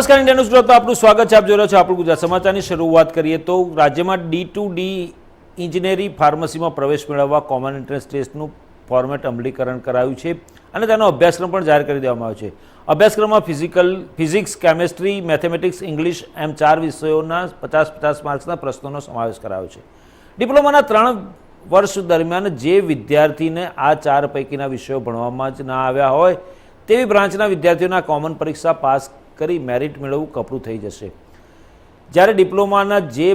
નમસ્કાર, India news group આપનું સ્વાગત છે. આપ જોઈ રહ્યા છો આપણું ગુજરાત સમાચારની. શરૂઆત કરીએ તો રાજ્યમાં ડી ટુ ડી ઇજનેરી ફાર્મસીમાં પ્રવેશ મેળવવા કોમન એન્ટ્રન્સ ટેસ્ટનું ફોર્મેટ અમલીકરણ કરાયું છે અને તેનો અભ્યાસક્રમ પણ જાહેર કરી દેવામાં આવ્યો છે. અભ્યાસક્રમમાં physical physics chemistry mathematics English એમ ચાર વિષયોના પચાસ પચાસ માર્ક્સના પ્રશ્નોનો સમાવેશ કરાયો છે. ડિપ્લોમાના ત્રણ વર્ષ દરમિયાન જે વિદ્યાર્થીને આ ચાર પૈકીના વિષયો ભણવામાં જ ના આવ્યા હોય તેવી બ્રાન્ચના વિદ્યાર્થીઓના કોમન પરીક્ષા પાસ કરી મેરિટ મેળવવું કપડું થઈ જશે. જ્યારે ડિપ્લોમાના જે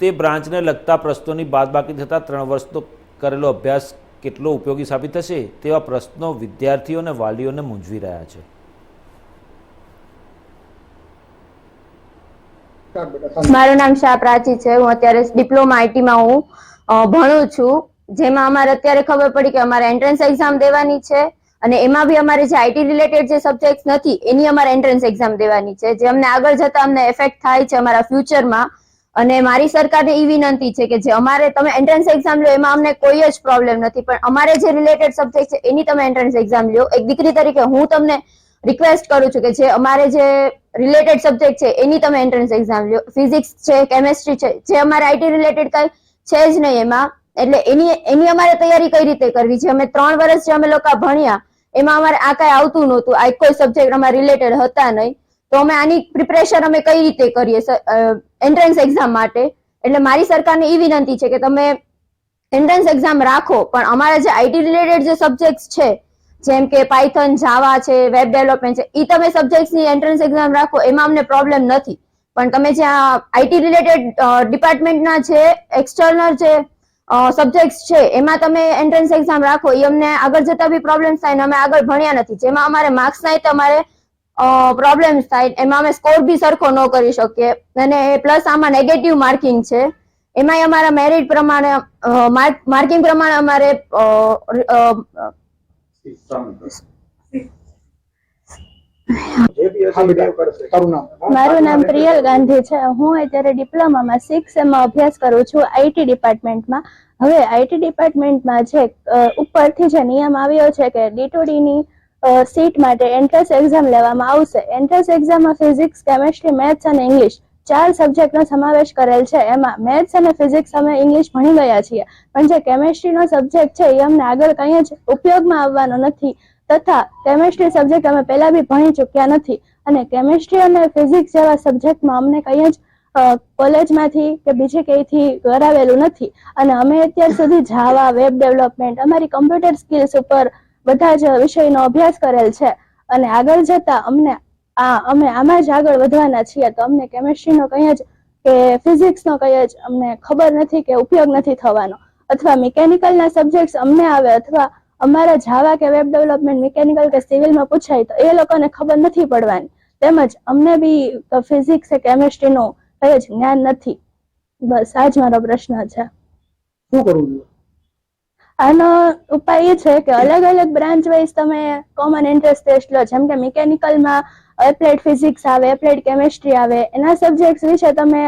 તે બ્રાન્ચને લગતા પ્રશ્નોની બાદબાકી થતાં ત્રણ વર્ષનો કરેલો અભ્યાસ કેટલો ઉપયોગી સાબિત થશે તેવા પ્રશ્નો વિદ્યાર્થીઓ અને વાલીઓને મૂંઝવી રહ્યા છે. મારું નામ શાહ પ્રાચી છે. હું અત્યારે ડિપ્લોમા આઈટીમાં હું ભણું છું. જેમાં અમારે અત્યારે ખબર પડી કે અમારે એન્ટ્રન્સ એક્ઝામ દેવાની છે. અને એમાં બી અમારે જે આઈટી રિલેટેડ જે સબ્જેક્ટ નથી, એની અમારે એન્ટ્રન્સ એક્ઝામ દેવાની છે, જે અમને આગળ જતા અમને એફેક્ટ થાય છે અમારા ફ્યુચરમાં અને મારી સરકારને એ વિનંતી છે કે જે અમારે, તમે એન્ટ્રન્સ એક્ઝામ લો, એમાં અમને કોઈ જ પ્રોબ્લેમ નથી. પણ અમારે જે રિલેટેડ સબ્જેક્ટ છે, એની તમે એન્ટ્રન્સ એક્ઝામ લો એક દીકરી તરીકે હું તમને રિક્વેસ્ટ કરું છું કે જે અમારે જે રિલેટેડ સબ્જેક્ટ છે, એની તમે એન્ટ્રન્સ એક્ઝામ લો ફિઝિક્સ છે કેમેસ્ટ્રી છે, જે અમારે આઈટી રિલેટેડ કઈ છે જ નહીં એમાં. એટલે એની એની અમારે તૈયારી કઈ રીતે કરવી છે? અમે ત્રણ વર્ષ જે અમે લોકો ભણ્યા એમાં અમારે આ કઈ આવતું નહોતું, આ કોઈ સબ્જેક્ટ અમારે રિલેટેડ હતા નહીં. તો અમે આની પ્રિપરેશન અમે કઈ રીતે કરીએ એન્ટ્રન્સ એક્ઝામ માટે? એટલે મારી સરકારને એ વિનંતી છે કે તમે એન્ટ્રન્સ એક્ઝામ રાખો, પણ અમારા જે આઈટી રિલેટેડ જે સબ્જેક્ટ છે, જેમ કે પાયથન જાવા છે વેબ ડેવલપમેન્ટ છે એ તમે સબ્જેક્ટ્સની એન્ટ્રન્સ એક્ઝામ રાખો, એમાં અમને પ્રોબ્લેમ નથી. પણ તમે જે આઈટી રિલેટેડ ડિપાર્ટમેન્ટના જે એક્સટર્નલ જે સબ્જેક્ટ છે, એમાં તમે એન્ટ્રન્સ એક્ઝામ રાખો એ અમને આગળ જતા બી પ્રોબ્લેમ થાય ને અમે આગળ ભણ્યા નથી. જેમાં અમારે માર્ક્સ ના અમારે પ્રોબ્લેમ્સ થાય, એમાં અમે સ્કોર બી સરખો ન કરી શકીએ. અને પ્લસ આમાં નેગેટિવ માર્કિંગ છે. એમાંય અમારા મેરિટ પ્રમાણે માર્કિંગ પ્રમાણે અમારે મારું નામ પ્રિયલ ગાંધી છે. હું અત્યારે ડિપ્લોમામાં સિક્સ એમાં અભ્યાસ કરું છું આઈટી ડિપાર્ટમેન્ટમાં. હવે આઈટી ડિપાર્ટમેન્ટમાં જે અ, ઉપરથી જે નિયમ આવ્યો છે કે ડીટોડીની સીટ માટે એન્ટ્રન્સ એક્ઝામ લેવામાં આવશે. એન્ટ્રન્સ એક્ઝામમાં ફિઝિક્સ કેમેસ્ટ્રી મેથ્સ અને ઇંગ્લિશ ચાર સબ્જેક્ટનો સમાવેશ કરેલ છે. એમાં મેથ્સ અને ફિઝિક્સ અમે ઇંગ્લિશ ભણી ગયા છીએ. પણ જે કેમેસ્ટ્રીનો સબ્જેક્ટ છે એ અમને આગળ કંઈ જ ઉપયોગમાં આવવાનો નથી. તથા કેમેસ્ટ્રી સબ્જેક્ટ અમે પહેલા બી ભણી ચૂક્યા નથી. અને કેમેસ્ટ્રી અને ફિઝિક્સ જેવા સબ્જેક્ટમાં અમને કંઈ જ કોલેજમાંથી કે બીજે ક્યાંયથી કરાવેલું નથી. અને અમે અત્યાર સુધી જાવા વેબ ડેવલપમેન્ટ અમારી કમ્પ્યુટર સ્કિલ્સ ઉપર બધા જ વિષયનો અભ્યાસ કરેલ છે. અને આગળ જતા અમને આ, અમે આમાં જ આગળ વધવાના છીએ તો અમને કેમેસ્ટ્રીનો કંઈ જ કે ફિઝિક્સનો કંઈ જ અમને ખબર નથી કે ઉપયોગ નથી થવાનો. અથવા મિકેનિકલના સબ્જેક્ટ્સ અમને આવે અથવા અમારા જાવા કે વેબ ડેવલપમેન્ટ મિકેનિકલ કે સિવિલમાં પૂછાય તો એ લોકોને ખબર નથી પડવાની. તેમજ અમને બી ફિઝિક્સ કે કેમેસ્ટ્રીનું કઈ જ જ્ઞાન નથી. બસ આ જ મારો પ્રશ્ન છે. શું કરવું જોઈએ? આનો ઉપાય એ છે કે અલગ અલગ બ્રાન્ચ વાઇઝ તમે કોમન ઇન્ટરેસ્ટ ટેસ્ટ લો જેમ કે મિકેનિકલમાં એપ્લાઇડ ફિઝિક્સ આવે એપ્લાઇડ કેમેસ્ટ્રી આવે એના સબ્જેક્ટ્સ વિશે તમે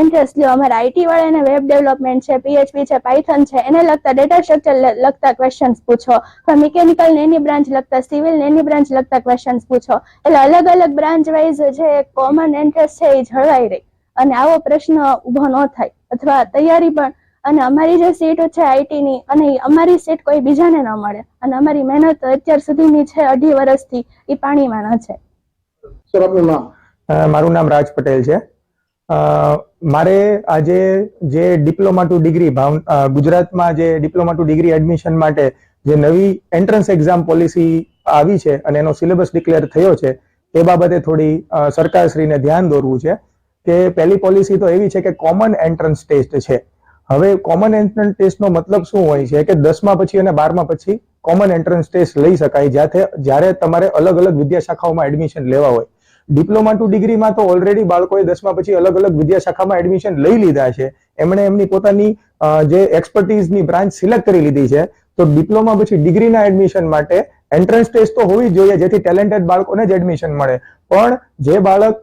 ઇન્ટરેસ્ટ લ્યો અમારે આઈટી વાળાને વેબ ડેવલપમેન્ટ છે પીએચપી છે પાયથન છે એને લગતા ડેટા સ્ટ્રક્ચર લગતા ક્વેશ્ચન્સ પૂછો. તો મિકેનિકલ ને એની બ્રાન્ચ લગતા સિવિલ ને એની બ્રાન્ચ લગતા ક્વેશ્ચન્સ પૂછો. એટલે અલગ અલગ બ્રાન્ચ વાઇઝ જે કોમન ઇન્ટરેસ્ટ છે એ જળવાઈ રહી. અને આવો પ્રશ્ન ઊભો ન થાય. અથવા તૈયારી પણ અને અમારી જે સીટ છે આઈટી ની અને અમારી સીટ કોઈ બીજાને ન મળે. અને અમારી મહેનત અત્યાર સુધીની છે અઢી વર્ષથી એ પાણીમાં ન છે સર આપનું નામ? અ, મારું નામ રાજ પટેલ છે. મારે આજે જે ડિપ્લોમા ટુ ડિગ્રી ભાવ ગુજરાતમાં જે ડિપ્લોમા ટુ ડિગ્રી એડમિશન માટે જે નવી એન્ટ્રન્સ એક્ઝામ પોલિસી આવી છે અને એનો સિલેબસ ડિક્લેર થયો છે, એ બાબતે થોડી સરકારશ્રીને ધ્યાન દોરવું છે કે પહેલી પોલિસી તો એવી છે કે કોમન એન્ટ્રન્સ ટેસ્ટ છે. હવે કોમન એન્ટ્રન્સ ટેસ્ટનો મતલબ શું હોય છે કે દસમા પછી અને બારમા પછી કોમન એન્ટ્રન્સ ટેસ્ટ લઈ શકાય જ્યાંથી જ્યારે તમારે અલગ અલગ વિદ્યાશાખાઓમાં એડમિશન લેવા હોય. ડિપ્લોમા ટુ ડિગ્રીમાં તો ઓલરેડી બાળકોએ દસમા પછી અલગ અલગ વિદ્યા શાખામાં એડમિશન લઈ લીધા છે. એમણે એમની પોતાની જે એક્સપર્ટીઝની બ્રાન્ચ સિલેક્ટ કરી લીધી છે. તો ડિપ્લોમા પછી ડિગ્રીના એડમિશન માટે એન્ટ્રન્સ ટેસ્ટ તો હોવી જોઈએ, જેથી ટેલેન્ટેડ બાળકોને જ એડમિશન મળે. પણ જે બાળક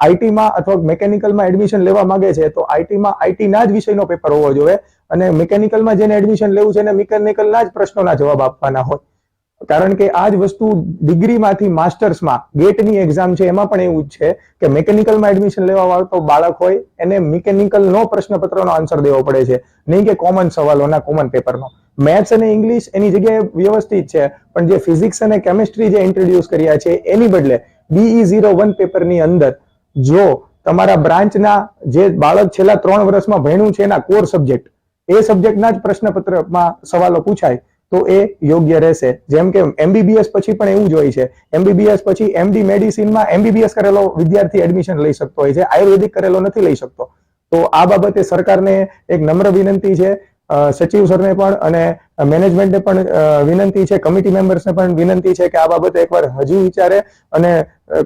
આઈટીમાં અથવા મેકેનિકલમાં એડમિશન લેવા માંગે છે, તો આઈટીમાં આઈટીના જ વિષયનો પેપર હોવો જોઈએ અને મિકેનિકલમાં જેને એડમિશન લેવું છે એને મિકેનિકલના જ પ્રશ્નોના જવાબ આપવાના હોય. કારણ કે આ જ વસ્તુ ડિગ્રીમાંથી માસ્ટર્સમાં, ગેટની એક્ઝામ છે, એમાં પણ એવું જ છે કે મિકેનિકલમાં એડમિશન લેવા વાળતો બાળક હોય, એને મિકેનિકલનો પ્રશ્નપત્રનો આન્સર દેવો પડે છે. નહીં કે કોમન સવાલોના કોમન પેપરનો મેથ્સ અને ઇંગ્લિશ એની જગ્યાએ વ્યવસ્થિત છે, પણ જે ફિઝિક્સ અને કેમિસ્ટ્રી જે ઇન્ટ્રોડ્યુસ કર્યા છે, એની બદલે બીઈ ઝીરો વન પેપરની અંદર જો તમારા બ્રાન્ચના જે બાળક છેલ્લા ત્રણ વર્ષમાં ભણ્યું છે, એના કોર સબ્જેક્ટ એ સબ્જેક્ટના જ પ્રશ્નપત્રમાં સવાલો પૂછાય તો એ યોગ્ય રહેશે. જેમ કે એમબીબીએસ પછી પણ એવું જ હોય છે. એમબીબીએસ પછી એમડી મેડિસિનમાં એમબીબીએસ કરેલો વિદ્યાર્થી એડમિશન લઈ શકતો હોય છે. આયુર્વેદિક કરેલો નથી લઈ શકતો. તો આ બાબતે સરકારને એક નમ્ર વિનંતી છે. સચિવ સરને પણ અને મેનેજમેન્ટને પણ વિનંતી છે. કમિટી મેમ્બર્સને પણ વિનંતી છે કે આ બાબતે એકવાર હજી વિચારે અને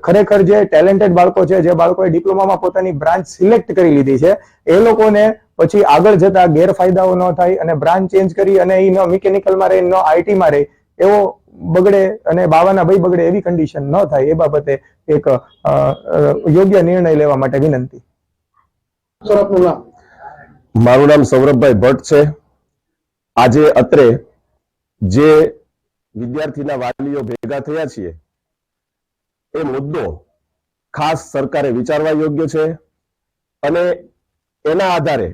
ખરેખર જે ટેલેન્ટેડ બાળકો છે, જે બાળકોએ ડિપ્લોમામાં પોતાની બ્રાન્ચ સિલેક્ટ કરી લીધી છે, એ લોકોને પછી આગળ જતા ગેરફાયદાઓ ન થાય અને બ્રાન્ચ ચેન્જ કરી અને એ ન મિકેનિકલમાં રહે ન આઈટીમાં રહે એવો બગડે અને બાવાના ભાઈ બગડે એવી કન્ડિશન ન થાય એ બાબતે એક યોગ્ય નિર્ણય લેવા માટે વિનંતી. મારું નામ સૌરભભાઈ ભટ્ટ છે. આજે અત્રે જે વિદ્યાર્થીના વાલીઓ ભેગા થયા છીએ એ મુદ્દો ખાસ સરકારે વિચારવા યોગ્ય છે અને એના આધારે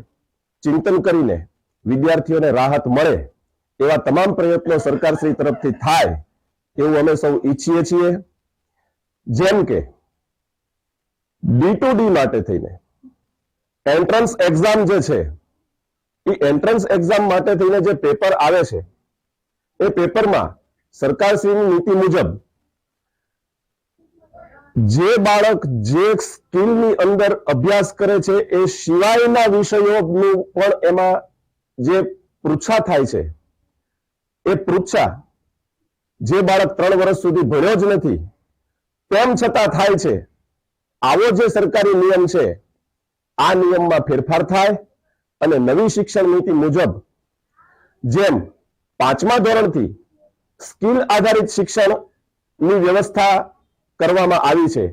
ચિંતન કરીને વિદ્યાર્થીઓને રાહત મળે એવા તમામ પ્રયત્નો સરકારશ્રી તરફથી થાય એવું અમે સૌ ઈચ્છીએ છીએ. જેમ કે ડી માટે થઈને એન્ટ્રન્સ એક્ઝામ જે છે, એ એન્ટ્રન્સ એક્ઝામ માટે થઈને જે પેપર આવે છે, એ પેપરમાં સરકારશ્રીની નીતિ મુજબ જે બાળક જે સ્કિલની અંદર અભ્યાસ કરે છે, એ સિવાયના વિષયોનું પણ એમાં જે પૃચ્છા થાય છે, એ પૃચ્છા જે બાળક ત્રણ વર્ષ સુધી ભણ્યો જ નથી, તેમ છતાં થાય છે, આવો જે સરકારી નિયમ છે, આ નિયમમાં ફેરફાર થાય અને નવી શિક્ષણ નીતિ મુજબ જેમ પાંચમા ધોરણથી સ્કિલ આધારિત શિક્ષણની વ્યવસ્થા કરવામાં આવી છે.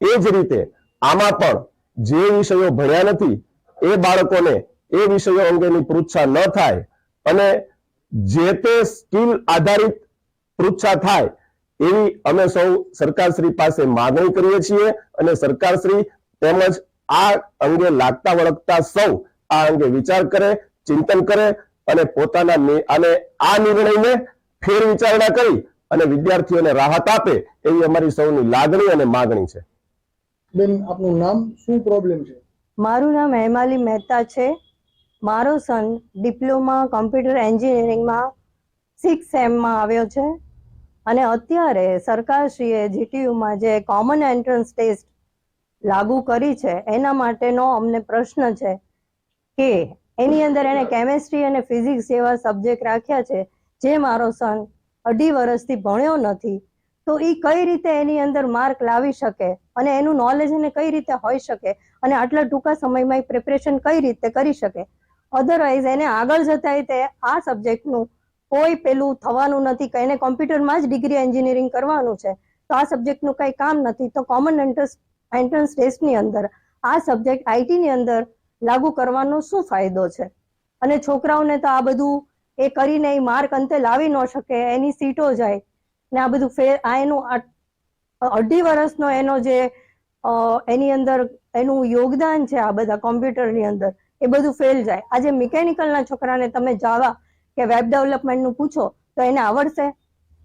એ જ રીતે આમાં પણ જે વિષયો ભણ્યા નથી, એ બાળકોને એ વિષયો અંગેની પૃચ્છા ન થાય અને જે તે સ્કિલ આધારિત પૃચ્છા થાય, એવી અમે સૌ સરકારશ્રી પાસે માગણી કરીએ છીએ અને સરકારશ્રી તેમજ આ અંગે લાગતા વળગતા સૌ આ અંગે વિચાર કરે, ચિંતન કરે અને પોતાના અને આ નિર્ણયને ફેર વિચારણા કરી અને વિદ્યાર્થીઓને રાહત આપે એવી અમારી સૌની લાગણી અને માગણી છે. બેન આપનું નામ શું પ્રોબ્લેમ છે? મારું નામ હેમાલી મહેતા છે. મારો સન ડિપ્લોમા કમ્પ્યુટર એન્જિનિયરિંગમાં સિક્સ સેમમાં આવ્યો છે. અને અત્યારે સરકારશ્રીએ જીટીયુમાં જે કોમન એન્ટ્રન્સ ટેસ્ટ લાગુ કરી છે એના માટેનો અમને પ્રશ્ન છે કે એની અંદર એને કેમેસ્ટ્રી અને ફિઝિક્સ જેવા સબ્જેક્ટ રાખ્યા છે જે મારો સન અઢી વર્ષથી ભણ્યો નથી, તો એ કઈ રીતે એની અંદર માર્ક લાવી શકે અને એનું નોલેજ એને કઈ રીતે હોઈ શકે અને આટલા ટૂંકા સમયમાં એ પ્રિપરેશન કઈ રીતે કરી શકે? અધરવાઇઝ એને આગળ જતા તે આ સબ્જેક્ટનું કોઈ પેલું થવાનું નથી, કે એને કોમ્પ્યુટરમાં જ ડિગ્રી એન્જિનિયરિંગ કરવાનું છે, તો આ સબ્જેક્ટનું કંઈ કામ નથી, તો કોમન એન્ટ્રન્સ એન્ટ્રન્સ ટેસ્ટની અંદર આ સબ્જેક્ટ આઈટીની અંદર લાગુ કરવાનો શું ફાયદો છે? અને છોકરાઓને તો આ બધું એ કરીને એ માર્ક અંતે લાવી ન શકે, એની સીટો જાય. ને આ બધું ફેર, આ એનું અઢી વર્ષનો એનો જે એની અંદર એનું યોગદાન છે આ બધા કોમ્પ્યુટરની અંદર, એ બધું ફેલ જાય. આજે મિકેનિકલના છોકરાને તમે જાવા કે વેબ ડેવલપમેન્ટનું પૂછો, તો એને આવડશે?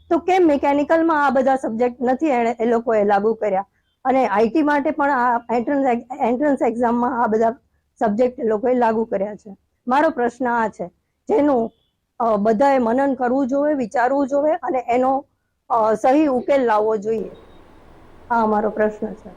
તો કેમ મિકેનિકલમાં આ બધા સબ્જેક્ટ નથી એણે, એ લોકોએ લાગુ કર્યા? અને આઈટી માટે પણ આ એન્ટ્રન્સ એન્ટ્રન્સ એક્ઝામમાં આ બધા સબ્જેક્ટ એ લોકોએ લાગુ કર્યા છે. મારો પ્રશ્ન આ છે, જેનું બધાએ મનન કરવું જોઈએ, વિચારવું જોઈએ અને એનો સહી ઉકેલ લાવવો જોઈએ. આ અમારો પ્રશ્ન છે.